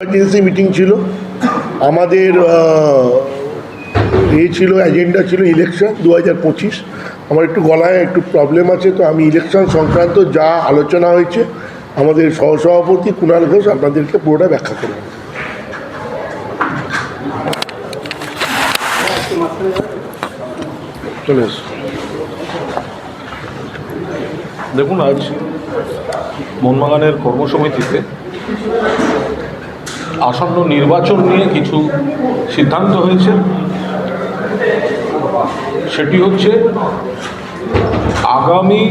Emergency meeting ছিল। আমাদের এ ছিল এজেন্ডা ছিল ইলেকশন দু হাজার পঁচিশ। আমার একটু গলায় একটু প্রবলেম আছে, তো আমি ইলেকশন সংক্রান্ত যা আলোচনা হয়েছে, আমাদের সহসভাপতি কুণাল ঘোষ আপনাদেরকে পুরোটা ব্যাখ্যা করবেন চলে দেখুন, আজ মোহনবাগানের কর্মসমিতিতে আসন্ন নির্বাচন নিয়ে কিছু সিদ্ধান্ত হয়েছে। সেটি হচ্ছে আগামী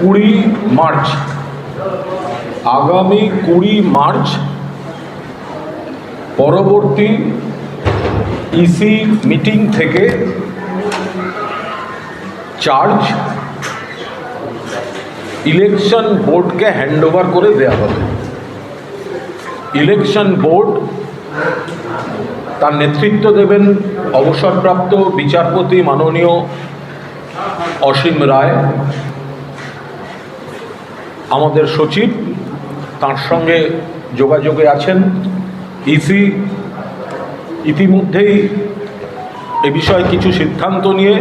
কুড়ি মার্চ, আগামী কুড়ি মার্চ পরবর্তী ইসি মিটিং থেকে চার্জ ইলেকশন বোর্ডকে হ্যান্ডওভার করে দেওয়া হবে। ইলেকশন বোর্ড তার নেতৃত্ব দেবেন অবসরপ্রাপ্ত বিচারপতি মাননীয় অসীম রায়, আমাদের সচিব, তার সঙ্গে যোগাযোগে আছেন ইসি। ইতিমধ্যেই এ বিষয়ে কিছু সিদ্ধান্ত নিয়ে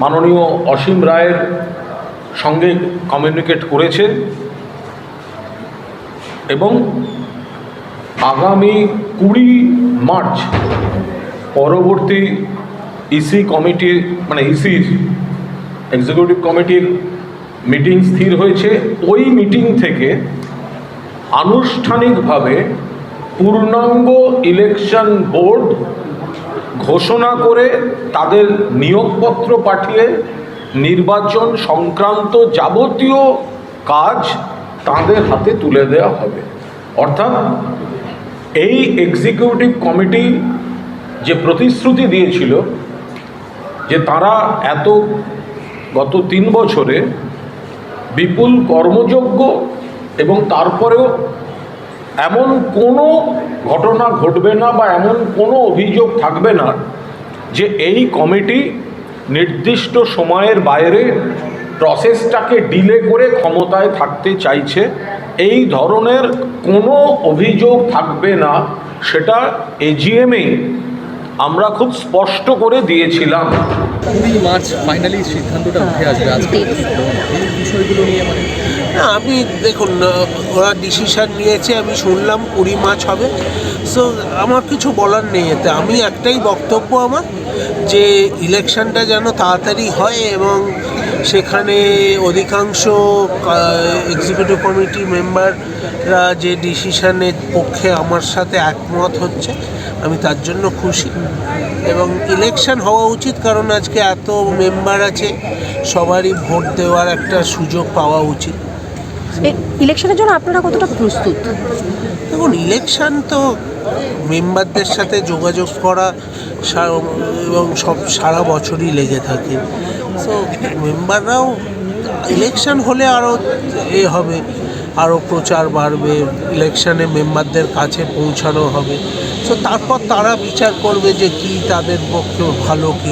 মাননীয় অসীম রায়ের সঙ্গে কমিউনিকেট করেছে এবং আগামী কুড়ি মার্চ পরবর্তী ইসি কমিটির মানে ইসির এক্সিকিউটিভ কমিটির মিটিং স্থির হয়েছে। ওই মিটিং থেকে আনুষ্ঠানিকভাবে পূর্ণাঙ্গ ইলেকশন বোর্ড ঘোষণা করে তাদের নিয়োগপত্র পাঠিয়ে নির্বাচন সংক্রান্ত যাবতীয় কাজ তাদের হাতে তুলে দেওয়া হবে। অর্থাৎ এই এক্সিকিউটিভ কমিটি যে প্রতিশ্রুতি দিয়েছিল যে তারা এত গত তিন বছরে বিপুল কর্মযোগ্য এবং তারপরেও এমন কোনো ঘটনা ঘটবে না বা এমন কোনো অভিযোগ থাকবে না যে এই কমিটি নির্দিষ্ট সময়ের বাইরে প্রসেসটাকে ডিলে করে ক্ষমতায় থাকতে চাইছে এই ধরনের কোনো অভিযোগ থাকবে না সেটা এজিএমে আমরা খুব স্পষ্ট করে দিয়েছিলাম। কুড়ি মার্চ ফাইনালি সিদ্ধান্তটা উঠে আসবে আজকে? বিষয়গুলো নিয়ে মানে না আমি দেখুন ওরা ডিসিশন নিয়েছে আমি শুনলাম কুড়ি মার্চ হবে। সো আমার কিছু বলার নেই এতে। আমি একটাই বক্তব্য আমার যে ইলেকশনটা যেন তাড়াতাড়ি হয় এবং সেখানে অধিকাংশ এক্সিকিউটিভ কমিটি মেম্বাররা যে ডিসিশানের পক্ষে আমার সাথে একমত হচ্ছে, আমি তার জন্য খুশি। এবং ইলেকশন হওয়া উচিত কারণ আজকে এত মেম্বার আছে, সবারই ভোট দেওয়ার একটা সুযোগ পাওয়া উচিত। ইলেকশনের জন্য আপনারা কতটা প্রস্তুত? দেখুন, ইলেকশন তো মেম্বারদের সাথে যোগাযোগ করা এবং সব সারা বছরই লেগে থাকে। সো মেম্বাররাও ইলেকশন হলে আরও এ হবে আরও প্রচার বাড়বে, ইলেকশনে মেম্বারদের কাছে পৌঁছানো হবে। সো তারপর তারা বিচার করবে যে কি তাদের পক্ষে ভালো, কী